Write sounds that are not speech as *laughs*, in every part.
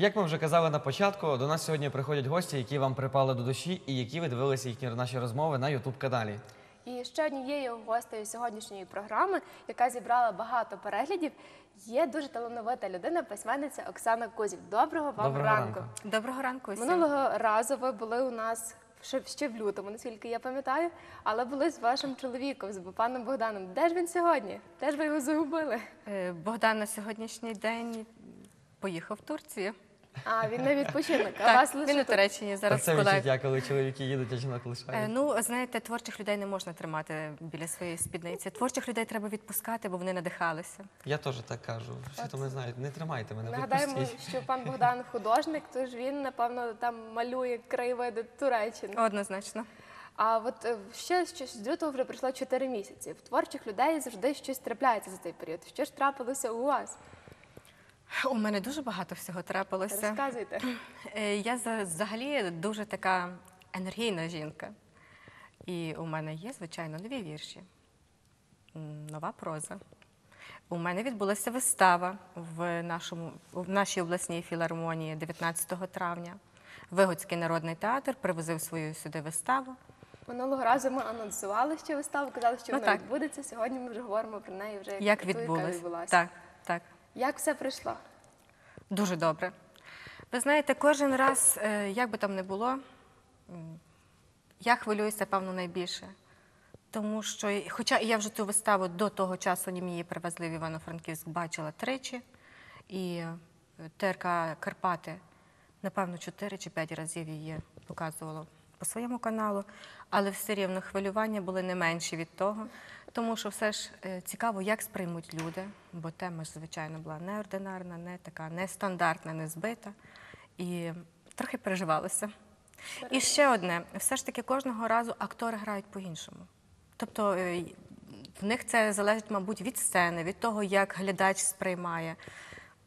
Як ми вже казали на початку, до нас сьогодні приходять гості, які вам припали до душі і які ви дивилися їхні наші розмови на Ютуб каналі. І ще однією гостею сьогоднішньої програми, яка зібрала багато переглядів, є дуже талановита людина, письменниця Оксана Кузів. Доброго вам Доброго ранку. ранку. Доброго ранку. усім. Минулого разу ви були у нас ще, ще в лютому, наскільки я пам'ятаю, але були з вашим чоловіком, з паном Богданом. Де ж він сьогодні? Де ж ви його загубили? Е, Богдан на сьогоднішній день поїхав в Турцію. А він на відпочинок, а вас лише він у тут. Туреччині Так зараз це колег. коли чоловіки їдуть, а жінок Е, лишають. Ну, знаєте, творчих людей не можна тримати біля своєї спідниці. Творчих людей треба відпускати, бо вони надихалися. Я теж так кажу. Всі то мене знають, не тримайте мене, Нагадаємо, відпустіть. що пан Богдан *laughs* художник, тож він, напевно, там малює краєвиди Туреччини. Однозначно. А от е, ще щось з лютого вже пройшло 4 місяці. В творчих людей завжди щось трапляється за цей період. Що ж трапилося у вас? У мене дуже багато всього трапилося. Розказуйте. Е, Я взагалі дуже така енергійна жінка. І у мене є, звичайно, нові вірші, нова проза. У мене відбулася вистава в, нашому, в нашій обласній філармонії 19 травня. Вигодський народний театр привозив свою сюди виставу. Минулого разу ми анонсували ще виставу, казали, що Ну, вона відбудеться. Сьогодні ми вже говоримо про неї вже Як відбулось? відбулася. Так, так. Як все пройшло? Дуже добре. Ви знаєте, кожен раз, е, як би там не було, я хвилююся, певно, найбільше. Тому що, хоча я вже цю виставу до того часу її привезли в Івано-Франківськ, бачила тричі, і е, ТРК Карпати, напевно, чотири чи п'ять разів її показувало по своєму каналу, але все рівно хвилювання були не менші від того, тому що все ж е, цікаво, як сприймуть люди, бо тема ж, звичайно, була неординарна, не така, нестандартна, не збита. І трохи переживалося. І ще одне: все ж таки кожного разу актори грають по-іншому. Тобто е, в них це залежить, мабуть, від сцени, від того, як глядач сприймає.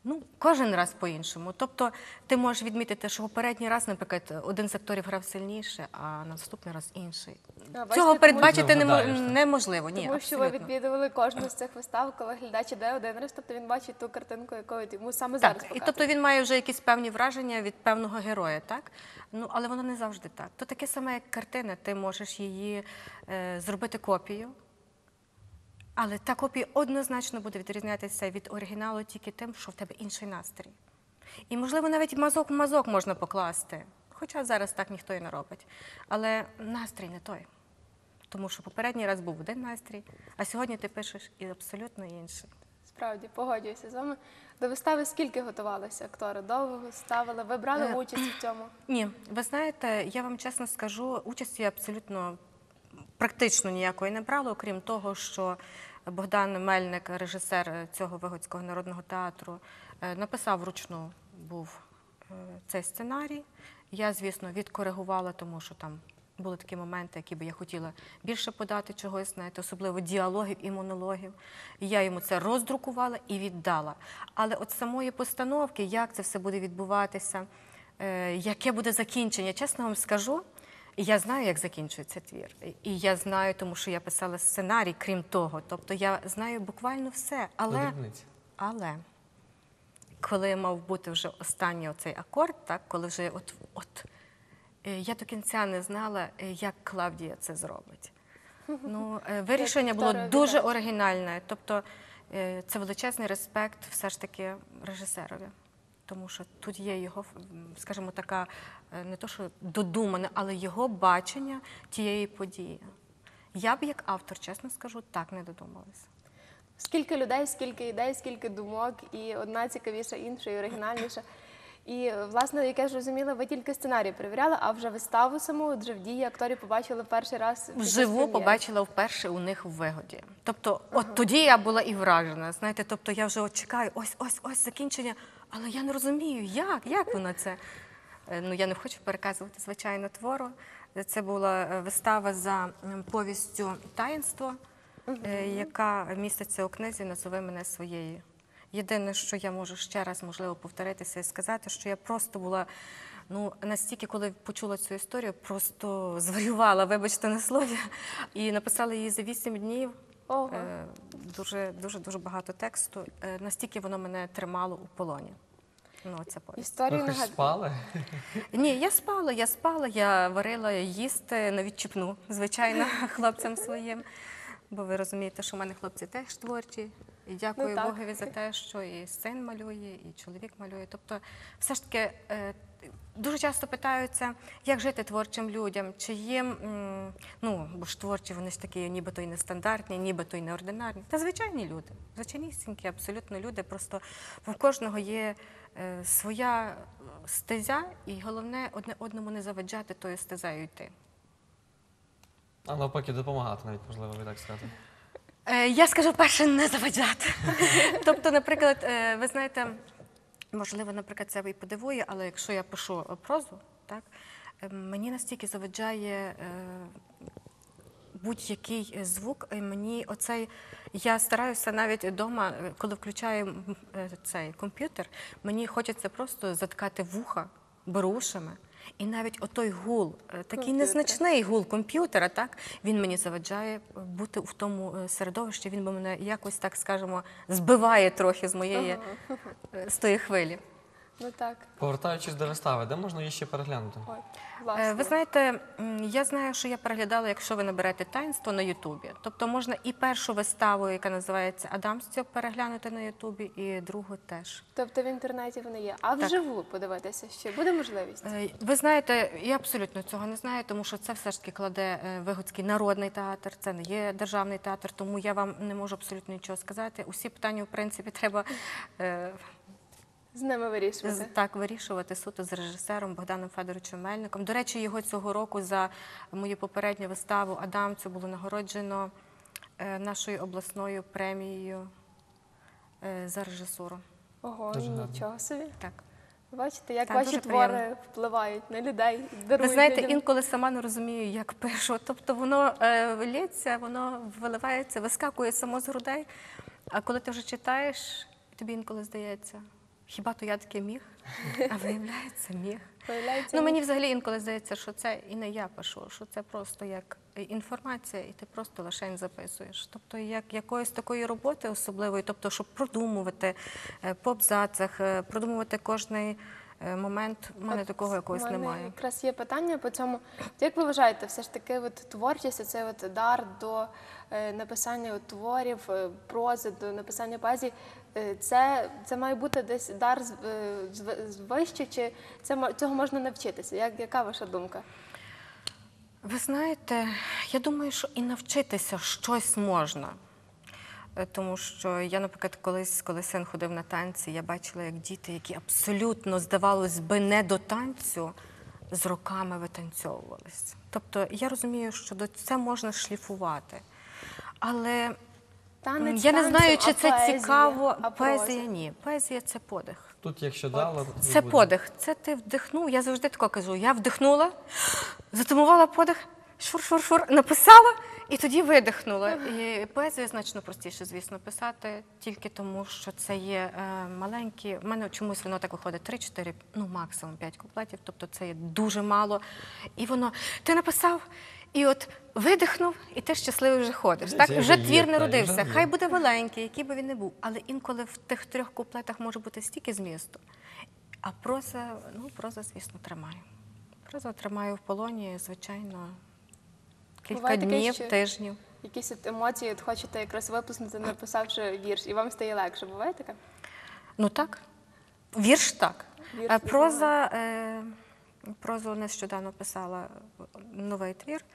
Ну, кожен раз по-іншому. Тобто, ти можеш відмітити, що попередній раз, наприклад, один з акторів грав сильніше, а наступний раз інший. А, Цього тому- передбачити Не немо- вгадаєш, неможливо. Ні, Тому що ви абсолютно. відвідували кожну з цих вистав, коли глядач іде один раз, тобто він бачить ту картинку, яку йому саме зараз Так, і тобто він має вже якісь певні враження від певного героя, так? Ну, але воно не завжди так. То таке саме, як картина, ти можеш її е, зробити копію, але та копія однозначно буде відрізнятися від оригіналу тільки тим, що в тебе інший настрій. І, можливо, навіть мазок в мазок можна покласти, хоча зараз так ніхто і не робить. Але настрій не той. Тому що попередній раз був один настрій, а сьогодні ти пишеш і абсолютно інший. Справді, погоджуюся з вами. До вистави скільки готувалися актори? Довго ставили? Ви брали Е, участь в цьому? *clears throat* Ні, ви знаєте, я вам чесно скажу, участі абсолютно практично ніякої не брала, окрім того, що Богдан Мельник, режисер цього Вигодського народного театру, е, написав вручну був е, цей сценарій. Я, звісно, відкоригувала, тому що там були такі моменти, які би я хотіла більше подати чогось, знаєте, особливо діалогів і монологів. Я йому це роздрукувала і віддала. Але от самої постановки, як це все буде відбуватися, е, яке буде закінчення, чесно вам скажу. Я знаю, як закінчується твір. І я знаю, тому що я писала сценарій, крім того. Тобто я знаю буквально все. Але, але коли мав бути вже останній оцей акорд, так, коли вже от, от е, я до кінця не знала, е, як Клавдія це зробить. Ну, е, вирішення було дуже оригінальне. Тобто це величезний респект все ж таки режисерові. Тому що тут є його, скажімо, така е, не то, що додумане, але його бачення тієї події. Я б як автор, чесно скажу, так не додумалася. Скільки людей, скільки ідей, скільки думок, і одна цікавіша, інша, і оригінальніша. І власне, як я зрозуміла, ви тільки сценарій перевіряли, а вже виставу саму, вже в дії акторів побачили перший раз. Вживу побачила вперше у них в вигоді. Тобто, от тоді я була і вражена. Знаєте, тобто я вже от чекаю, ось, ось, ось закінчення, але я не розумію, як, як воно це. Е, Ну, я не хочу переказувати, звичайно, твору. Це була е, вистава за повістю таїнство, е, яка міститься у книзі Назови мене своєю. Єдине, що я можу ще раз можливо повторитися і сказати, що я просто була ну настільки, коли почула цю історію, просто зварювала, вибачте на слові, і написала її за вісім днів. Ого. Е, Дуже дуже дуже багато тексту. Е, Настільки воно мене тримало у полоні. Ну, це повість. Історію Ви хоч нагад... спали? Ні, я спала, я спала, я варила їсти на відчіпну, звичайно, *laughs* хлопцям своїм. Бо ви розумієте, що в мене хлопці теж творчі. І дякую Ну, так. Богові за те, що і син малює, і чоловік малює. Тобто, все ж таки, е, дуже часто питаються, як жити творчим людям, чи їм, ну, бо ж творчі, вони ж такі, нібито й нестандартні, нібито й неординарні. Та звичайні люди, звичайнісінькі, абсолютно люди. Просто в кожного є е, своя стезя, і головне одне одному не заваджати тою стезею йти. А навпаки, допомагати навіть, можливо, ви так сказати. Е, Я скажу перше не заваджати. *laughs* тобто, наприклад, е, ви знаєте, можливо, наприклад, це і подивує, але якщо я пишу е, прозу, так е, мені настільки заваджає. е, Будь-який звук, мені оцей. Я стараюся навіть вдома, коли включаю цей комп'ютер, мені хочеться просто заткати вуха берушами. І навіть отой гул, е, такий незначний гул комп'ютера, так він мені заважає е, бути в тому е, середовищі. Він би мене якось так скажемо збиває трохи з моєї з тої хвилі. Ну так. Повертаючись до вистави, де можна її ще переглянути? Ой, Е. Ви знаєте, м, я знаю, що я переглядала, якщо ви наберете таїнство на Ютубі. Тобто можна і першу виставу, яка називається Адам переглянути на Ютубі, і другу теж. Тобто в інтернеті вони є. А Так. вживу подивитися ще буде можливість? Е, Ви знаєте, я абсолютно цього не знаю, тому що це все ж таки кладе е, Вигодський народний театр, це не є державний театр, тому я вам не можу абсолютно нічого сказати. Усі питання, в принципі, треба е, З ними вирішувати. так вирішувати суто з режисером Богданом Федоровичем Мельником. До речі, його цього року за мою попередню виставу Адамцю було нагороджено е, нашою обласною премією е, за режисуру. Ого, нічого собі. Так. Бачите, як Так, ваші твори приємно. впливають на людей, Ви знаєте, людям. інколи сама не розумію, як пишу. Тобто воно е, лється, воно виливається, вискакує само з грудей. А коли ти вже читаєш, тобі інколи здається, хіба то я таке міг? А виявляється, міг. Виявляється, Ну мені взагалі інколи здається, що це і не я пишу, що це просто як інформація, і ти просто лише записуєш. Тобто, як якоїсь такої роботи особливої, тобто, щоб продумувати е, по абзацах, е, продумувати кожний е, момент. У мене От такого якогось мене немає. якраз є питання по цьому. Як ви вважаєте, все ж таки, от творчість, це от дар до е, написання от творів, прози, до написання поезії, е, це, це має бути десь дар е, вище, чи це цього можна навчитися? Як, яка ваша думка? Ви знаєте, я думаю, що і навчитися щось можна. Е, Тому що я, наприклад, колись, коли син ходив на танці, я бачила, як діти, які абсолютно, здавалось би, не до танцю, з роками витанцьовувались. Тобто я розумію, що до це можна шліфувати. Але Танець я не знаю, чи а це поезія, цікаво. а? Поезія ні. Поезія це подих. Тут, якщо дало, то Це буде. подих. Це ти вдихнув. Я завжди тако кажу. Я вдихнула, затумувала подих, шур-шур-шур, написала і тоді видихнула. І поезію значно простіше, звісно, писати, тільки тому, що це є е, маленькі. У мене чомусь воно так виходить 3-4, ну максимум 5 куплетів, тобто це є дуже мало. І воно ти написав. І от видихнув, і ти щасливий вже ходиш. Так Це вже вже є, твір так, вже є. Хай буде маленький, який би він не був. Але інколи в тих трьох куплетах може бути стільки змісту. А проза, ну, проза, звісно, тримає. Проза тримає в полоні, звичайно, кілька Буває таке, днів, що- тижнів. Якісь от емоції от хочете якраз виплеснути, написавши вірш, і вам стає легше. Буває таке? Ну так. Вірш так. Вірш Е, проза, е, прозу нещодавно писала новий твір.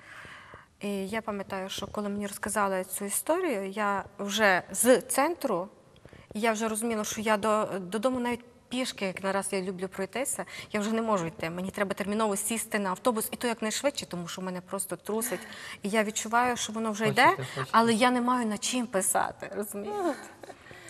І я пам'ятаю, що коли мені розказали цю історію, я вже з центру, я вже розуміла, що я до, додому навіть пішки, як нараз я люблю пройтися, я вже не можу йти. Мені треба терміново сісти на автобус, і то якнайшвидше, тому що мене просто трусить. І я відчуваю, що воно вже Хочете, йде, хочете. але я не маю над чим писати. Розумієте?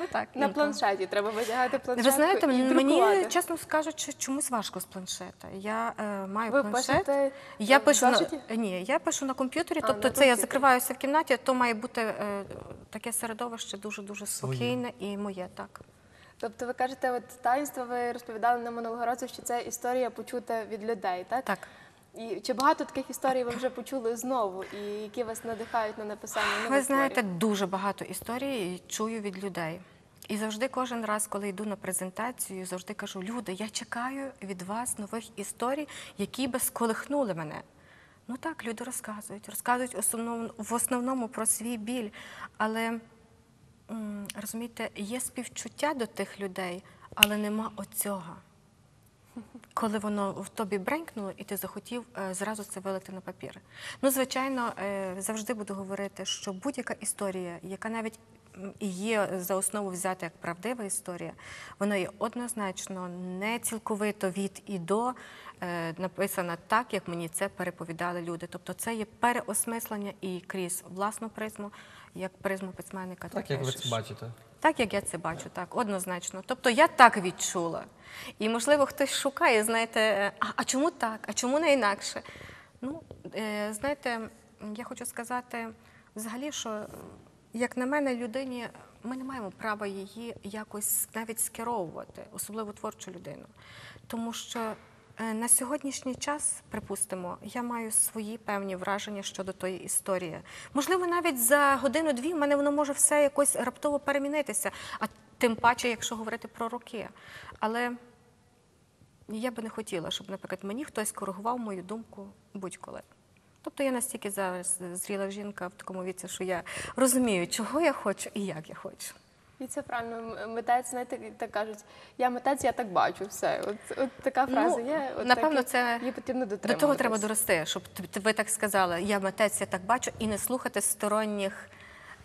Ну так, На інколи. планшеті треба витягати планшетку Ви знаєте, і мені, друкувати. чесно скажучи, чомусь важко з планшета. Я е, маю Ви планшет. пишете я в пишу на ні, я пишу на комп'ютері. А, тобто, на це я комп'ютері. закриваюся в кімнаті. То має бути е, таке середовище дуже дуже Своє. спокійне і моє так. Тобто ви кажете, от таїнство ви розповідали на минулого разу, що це історія почута від людей, так? Так. І чи багато таких історій ви вже почули знову, і які вас надихають на написання нових Ви знаєте, дуже багато історій чую від людей. І завжди кожен раз, коли йду на презентацію, завжди кажу: люди, я чекаю від вас нових історій, які би сколихнули мене. Ну так, люди розказують, розказують основному, в основному про свій біль. Але розумієте, є співчуття до тих людей, але нема оцього. Коли воно в тобі бренькнуло, і ти захотів е, зразу це вилити на папір. Ну, звичайно, е, завжди буду говорити, що будь-яка історія, яка навіть і є за основу взята як правдива історія, вона є однозначно не цілковито від і до е, написана так, як мені це переповідали люди. Тобто це є переосмислення і крізь власну призму, як призму письменника. Так, як ви це бачите. Так, як я це бачу, так, однозначно. Тобто я так відчула. І, можливо, хтось шукає, знаєте, е, а, а чому так, а чому не інакше? Ну, е, знаєте, я хочу сказати взагалі, що, е, як на мене, людині ми не маємо права її якось навіть скеровувати, особливо творчу людину. Тому що на сьогоднішній час, припустимо, я маю свої певні враження щодо тої історії. Можливо, навіть за годину-дві в мене воно може все якось раптово перемінитися, а тим паче, якщо говорити про роки. Але я би не хотіла, щоб, наприклад, мені хтось коригував мою думку будь-коли. Тобто я настільки зараз зріла жінка в такому віці, що я розумію, чого я хочу і як я хочу. І це правильно. Митець, знаєте, так кажуть, я митець, я так бачу. Все. От, от така фраза Ну, є. От напевно, так, це її потрібно До того треба дорости, щоб ви так сказали. Я митець, я так бачу, і не слухати сторонніх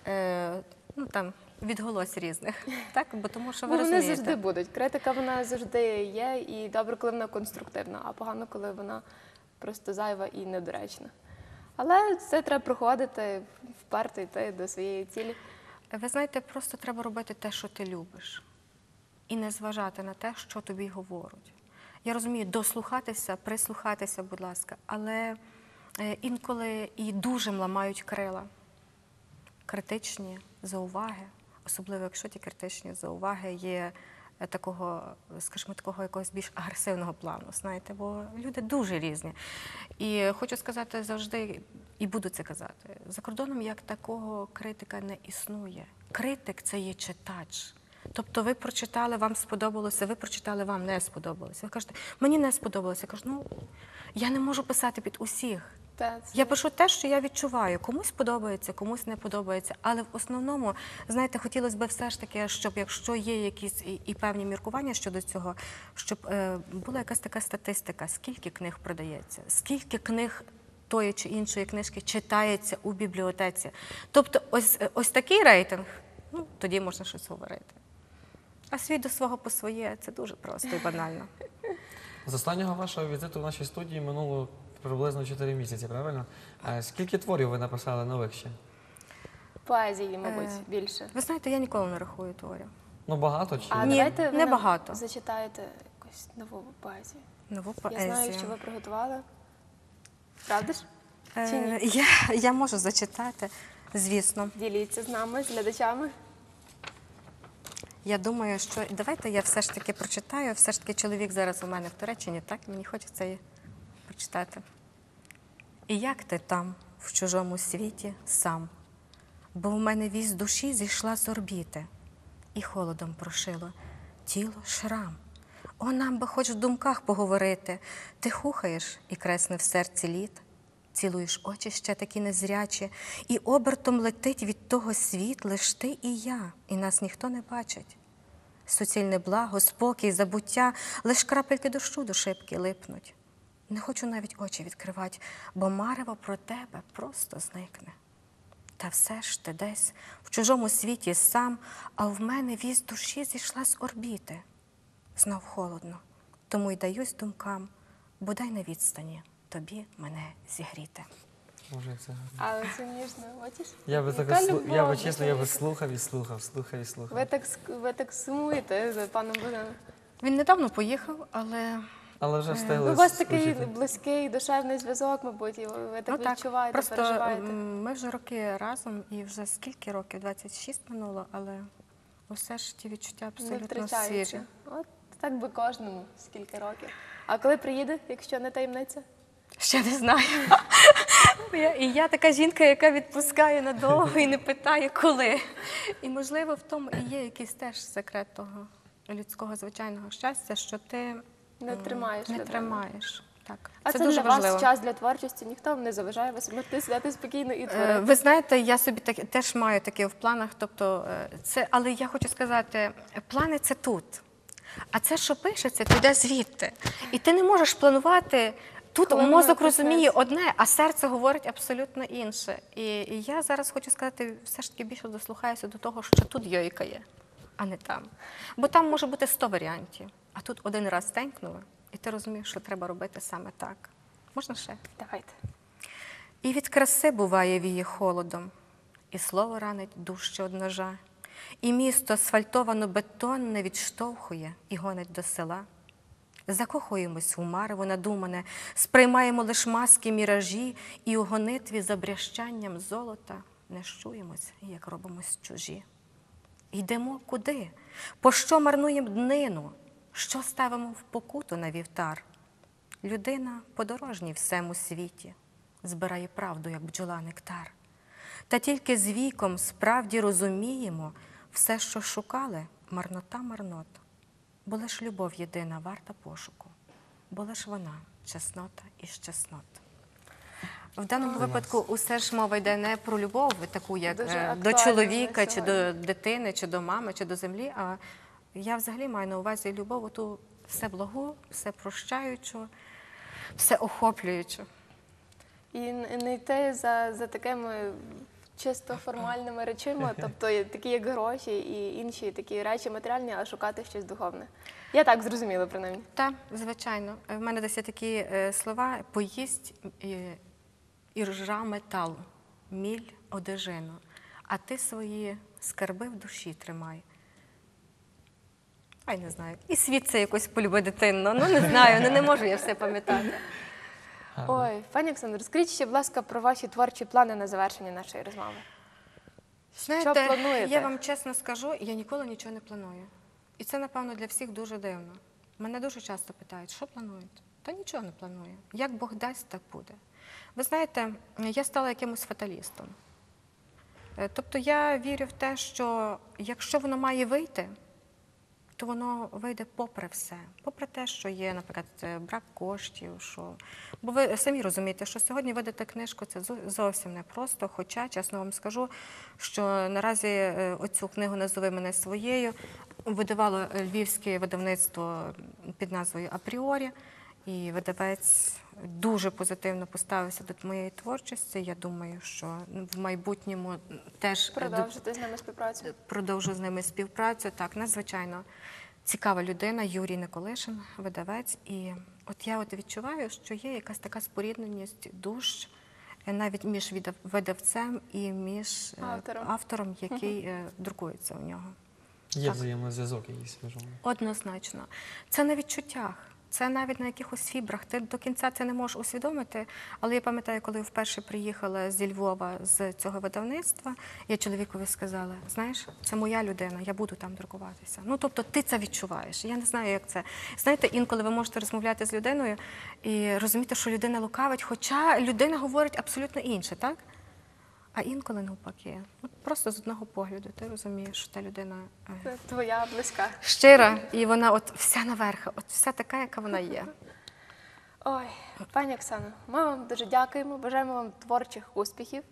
е, ну, там, відголос різних. *laughs* Так? Бо тому що ви Ну, вони завжди будуть. Критика вона завжди є, і добре, коли вона конструктивна, а погано, коли вона просто зайва і недоречна. Але це треба проходити, вперто йти до своєї цілі. Ви знаєте, просто треба робити те, що ти любиш, і не зважати на те, що тобі говорять. Я розумію, дослухатися, прислухатися, будь ласка, але е, інколи і дуже ламають крила. Критичні зауваги, особливо якщо ті критичні зауваги є такого, скажімо, такого якогось більш агресивного плану, знаєте, бо люди дуже різні. І хочу сказати завжди, і буду це казати, за кордоном як такого критика не існує. Критик це є читач. Тобто ви прочитали, вам сподобалося, ви прочитали, вам не сподобалося. Ви кажете, мені не сподобалося. Я кажу, ну я не можу писати під усіх. Та, це- Я пишу те, що я відчуваю. Комусь подобається, комусь не подобається. Але в основному, знаєте, хотілося б все ж таки, щоб якщо є якісь і, і певні міркування щодо цього, щоб е, була якась така статистика, скільки книг продається, скільки книг тої чи іншої книжки читається у бібліотеці. Тобто, ось, е, ось такий рейтинг, ну тоді можна щось говорити. А свій до свого по своє це дуже просто і банально. З останнього вашого візиту в нашій студії минуло приблизно 4 місяці, правильно? Е, Скільки творів ви написали нових ще? Поезії, мабуть, Е, більше. Ви знаєте, я ніколи не рахую творів. Ну багато чи А Ні, давайте ви нам небагато. зачитаєте якусь нову поезію. Нову поезію. Я знаю, що ви приготували. Правда ж? Чи Е, я, я можу зачитати, звісно. Діліться з нами, з глядачами. Я думаю, що давайте я все ж таки прочитаю. Все ж таки чоловік зараз у мене в Туреччині, так мені хочеться її прочитати. І як ти там, в чужому світі, сам? Бо в мене віз душі зійшла з орбіти, і холодом прошило тіло шрам. О, нам би хоч в думках поговорити. Ти хухаєш і кресне в серці літ. Цілуєш очі ще такі незрячі, і обертом летить від того світ лиш ти і я, і нас ніхто не бачить. Суцільне благо, спокій, забуття, лиш крапельки дощу до шибки липнуть. Не хочу навіть очі відкривати, бо марево про тебе просто зникне. Та все ж ти десь в чужому світі сам, а в мене віз душі зійшла з орбіти. Знов холодно, тому й даюсь думкам, бодай на відстані тобі мене зігріти. Може, це гарно. Але це ніжно, бачиш? Я би так слу- я би чесно, я би слухав і слухав, слухав і слухав. Ви так, ск- ви так сумуєте за паном Богданом. Він недавно поїхав, але Але вже Ну, встигли. у вас такий близький душевний зв'язок, мабуть, і ви так ну, відчуваєте, просто переживаєте. ми вже роки разом, і вже скільки років? 26 минуло, але усе ж ті відчуття абсолютно свіжі. От так би кожному скільки років. А коли приїде, якщо не таємниця? Ще не знаю. *laughs* І я така жінка, яка відпускає надовго і не питає, коли. І можливо, в тому і є якийсь теж секрет того людського звичайного щастя, що ти Не тримаєш не тримаєш. Так. А це, дуже для важливо. вас час для творчості, ніхто вам не заважає, ви можете сидіти спокійно і Е, творити. Ви знаєте, я собі так, теж маю таке в планах. Тобто, е, це, але я хочу сказати, плани це тут. А це, що пишеться, то йде звідти. І ти не можеш планувати. Тут Коли мозок розуміє одне, а серце говорить абсолютно інше. І, і я зараз хочу сказати, все ж таки більше дослухаюся до того, що тут йойка є, а не там. Бо там може бути 100 варіантів, а тут один раз стенькнули, і ти розумієш, що треба робити саме так. Можна ще? Давайте. І від краси буває віє холодом, і слово ранить дужче од ножа, і місто асфальтовано бетонне відштовхує і гонить до села. Закохуємось у марево надумане, сприймаємо лиш маски міражі, і у гонитві за брящанням золота не щуємось, як робимось чужі. Йдемо куди? По що марнуємо днину? Що ставимо в покуту на вівтар? Людина подорожній всему світі, збирає правду, як бджола нектар. Та тільки з віком справді розуміємо все, що шукали, марнота марнот. Бо лиш любов єдина варта пошуку, бо лиш вона чеснота із чеснот. В даному випадку усе ж мова йде не про любов, таку як е, до чоловіка, чи до дитини, чи до мами, чи до землі. А я взагалі маю на увазі любов, ту все благу, все прощаючу, все охоплюючу. І не йти за, за такими чисто формальними речима, тобто такі як гроші і інші такі речі матеріальні, а шукати щось духовне. Я так зрозуміла, принаймні. Так, звичайно. В мене десь є такі е, слова: поїсть е, іржа метал, міль одежину, а ти свої скарби в душі тримай. Ай, не знаю. І світ це якось полюби дитинно. Ну, не знаю, ну, не можу я все пам'ятати. Ой, пані Оксано, розкажіть ще, будь ласка, про ваші творчі плани на завершення нашої розмови. Знаєте, плануєте? я вам чесно скажу, я ніколи нічого не планую. І це, напевно, для всіх дуже дивно. Мене дуже часто питають, що плануєте? Та нічого не планую. Як Бог дасть, так буде. Ви знаєте, я стала якимось фаталістом. Е, Тобто я вірю в те, що якщо воно має вийти, то воно вийде попри все, попри те, що є, наприклад, е, брак коштів. Що... Бо ви самі розумієте, що сьогодні видати книжку це зо- зовсім непросто. Хоча, чесно вам скажу, що наразі е, оцю книгу назови мене своєю видавало львівське видавництво під назвою Апріорі. І видавець дуже позитивно поставився до моєї творчості. Я думаю, що в майбутньому теж Продовжити з ними співпрацю. продовжу з ними співпрацю. Так, надзвичайно цікава людина, Юрій Николишин, видавець. І от я от відчуваю, що є якась така спорідненість душ е, навіть між видавцем і між е, Автором. автором, *laughs* який е, друкується у нього. Є взаємозв'язок якийсь між вами. Однозначно. Це на відчуттях. Це навіть на якихось фібрах. Ти до кінця це не можеш усвідомити. Але я пам'ятаю, коли вперше приїхала зі Львова з цього видавництва, я чоловікові сказала: знаєш, це моя людина, я буду там друкуватися. Ну тобто ти це відчуваєш. Я не знаю, як це. Знаєте, інколи ви можете розмовляти з людиною і розуміти, що людина лукавить, хоча людина говорить абсолютно інше, так? А інколи навпаки. От просто з одного погляду ти розумієш, що та людина. е, Це твоя близька. щира, і вона от вся наверха, от вся така, яка вона є. Ой, пані Оксано, ми вам дуже дякуємо. Бажаємо вам творчих успіхів,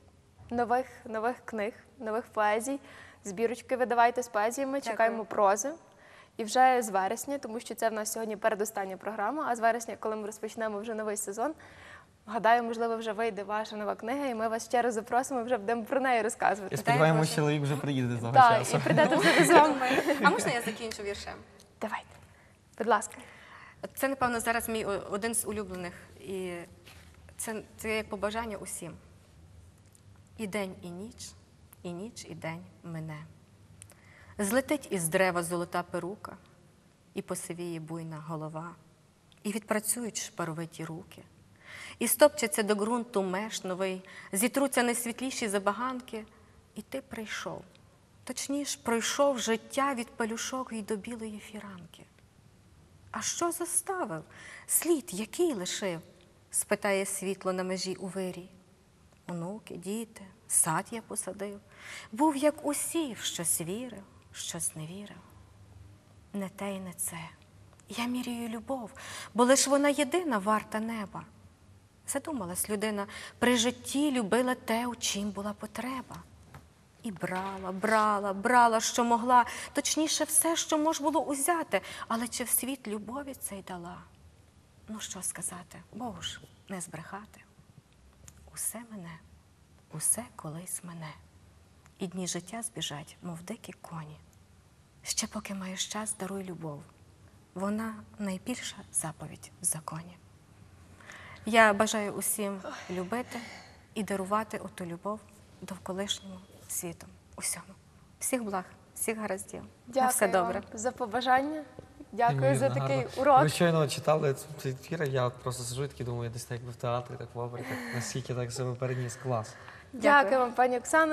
нових, нових книг, нових поезій. Збірочки видавайте з поезіями, Дякую. чекаємо прози. І вже з вересня, тому що це в нас сьогодні передостання програма. А з вересня, коли ми розпочнемо вже новий сезон, гадаю, можливо, вже вийде ваша нова книга, і ми вас ще раз запросимо, вже будемо про неї І розказувати. сподіваємось, Боже. чоловік вже приїде з того Так, часу. і прийдете вже з вами. А можна я закінчу віршем? Давайте, будь ласка. Це, напевно, зараз мій о- один з улюблених. І це, це як побажання усім. І день, і ніч, і ніч, і день мине. Злетить із дерева золота перука, і посивіє буйна голова, і відпрацюють шпаровиті руки, і стопчеться до ґрунту меж новий, зітруться найсвітліші забаганки, і ти прийшов. Точніш, пройшов життя від пелюшок і до білої фіранки. А що заставив? Слід, який лишив? спитає світло на межі у вирі. онуки, діти, сад я посадив. Був як усі, в щось вірив, щось не вірив. Не те й не це. Я міряю любов, бо лиш вона єдина варта неба. Задумалась людина, при житті любила те, у чим була потреба. І брала, брала, брала, що могла, точніше, все, що мож було узяти, але чи в світ любові цей дала? Ну що сказати, Богу ж не збрехати. Усе мене, усе колись мене, і дні життя збіжать, мов дикі коні. Ще поки маєш час, даруй любов. Вона найбільша заповідь в законі. Я бажаю усім любити і дарувати оту любов довколишньому світу. Усьому. Всіх благ, всіх гараздів. На Дякую все добре. вам за побажання. Дякую за такий гарно. урок. Ви щойно читали цей твір, я просто сижу і такий думаю, десь так якби в театрі, так в опері, так наскільки так себе переніс клас. Дякую вам, пані Оксано.